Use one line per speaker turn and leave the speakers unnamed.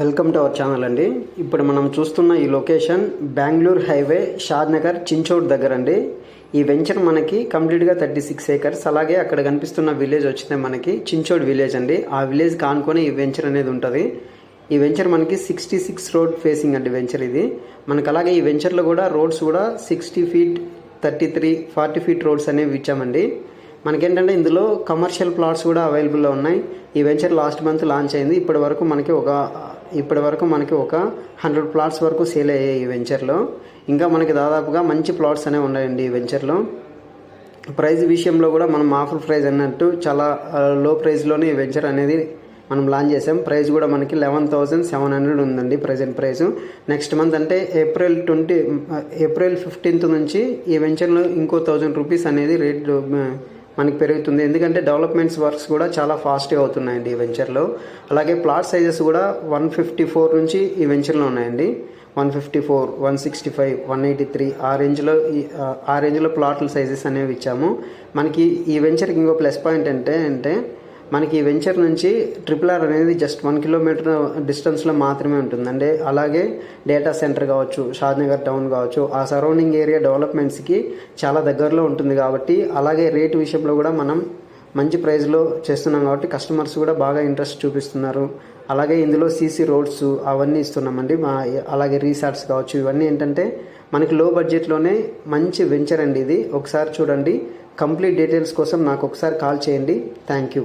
Welcome to our channel అండి. ఇప్పుడు మనం చూస్తున్న ఈ location Bengaluru highway Shadnagar Chinchod దగ్గర అండి ఈ వెంచర్ మనకి కంప్లీట్గా థర్టీ సిక్స్ ఏకర్స్. అలాగే అక్కడ కనిపిస్తున్న విలేజ్ వచ్చింది మనకి చించోడ్ విలేజ్ అండి. ఆ విలేజ్ కానుకొని ఈ వెంచర్ అనేది ఉంటుంది. ఈ వెంచర్ మనకి సిక్స్టీ సిక్స్ రోడ్ ఫేసింగ్ అండి వెంచర్ ఇది. మనకు అలాగే ఈ వెంచర్లో కూడా రోడ్స్ కూడా sixty feet thirty three forty feet roads అనేవి ఇచ్చామండి. మనకేంటంటే ఇందులో కమర్షియల్ ప్లాట్స్ కూడా అవైలబుల్లో ఉన్నాయి. ఈ వెంచర్ లాస్ట్ మంత్ లాంచ్ అయింది. ఇప్పటి వరకు మనకి ఒక ఇప్పటి వరకు మనకి ఒక హండ్రెడ్ ప్లాట్స్ వరకు సేల్ అయ్యాయి ఈ వెంచర్లో ఇంకా మనకి దాదాపుగా మంచి ప్లాట్స్ అనేవి ఉన్నాయండి ఈ వెంచర్లో ప్రైస్ విషయంలో కూడా మనం ఆఫర్ ప్రైస్ అన్నట్టు చాలా లో ప్రైస్లోనే ఈ వెంచర్ అనేది మనం లాంచ్ చేసాం. ప్రైస్ కూడా మనకి లెవెన్ థౌసండ్ సెవెన్ హండ్రెడ్ ఉందండి ప్రజెంట్ ప్రైస్ నెక్స్ట్ మంత్ అంటే ఏప్రిల్ ట్వంటీ ఏప్రిల్ ఫిఫ్టీన్త్ నుంచి ఈ వెంచర్లో ఇంకో థౌజండ్ రూపీస్ అనేది రేట్ మనకి పెరుగుతుంది. ఎందుకంటే డెవలప్మెంట్స్ వర్క్స్ కూడా చాలా ఫాస్ట్గా అవుతున్నాయండి ఈ వెంచర్లో. అలాగే ప్లాట్ సైజెస్ కూడా వన్ ఫిఫ్టీ ఫోర్ నుంచి ఈ వెంచర్లో ఉన్నాయండి. One fifty four one sixty five one eighty three ఆ రేంజ్లో ఈ ఆ రేంజ్లో ప్లాట్ల సైజెస్ అనేవి ఇచ్చాము. మనకి ఈ వెంచర్కి ఇంకో ప్లస్ పాయింట్ అంటే అంటే మనకి ఈ వెంచర్ నుంచి ట్రిపుల్ ఆర్ అనేది జస్ట్ వన్ కిలోమీటర్ డిస్టెన్స్లో మాత్రమే ఉంటుందండి అలాగే డేటా సెంటర్ కావచ్చు షాద్నగర్ టౌన్ కావచ్చు ఆ సరౌండింగ్ ఏరియా డెవలప్మెంట్స్కి చాలా దగ్గరలో ఉంటుంది కాబట్టి అలాగే రేటు విషయంలో కూడా మనం మంచి ప్రైస్లో చేస్తున్నాం కాబట్టి కస్టమర్స్ కూడా బాగా ఇంట్రెస్ట్ చూపిస్తున్నారు. అలాగే ఇందులో సీసీ రోడ్స్ అవన్నీ ఇస్తున్నామండి. మా అలాగే రీసార్ట్స్ కావచ్చు ఇవన్నీ ఏంటంటే మనకి లో బడ్జెట్లోనే మంచి వెంచర్ అండి ఇది. ఒకసారి చూడండి. కంప్లీట్ డీటెయిల్స్ కోసం నాకు ఒకసారి కాల్ చేయండి. Thank you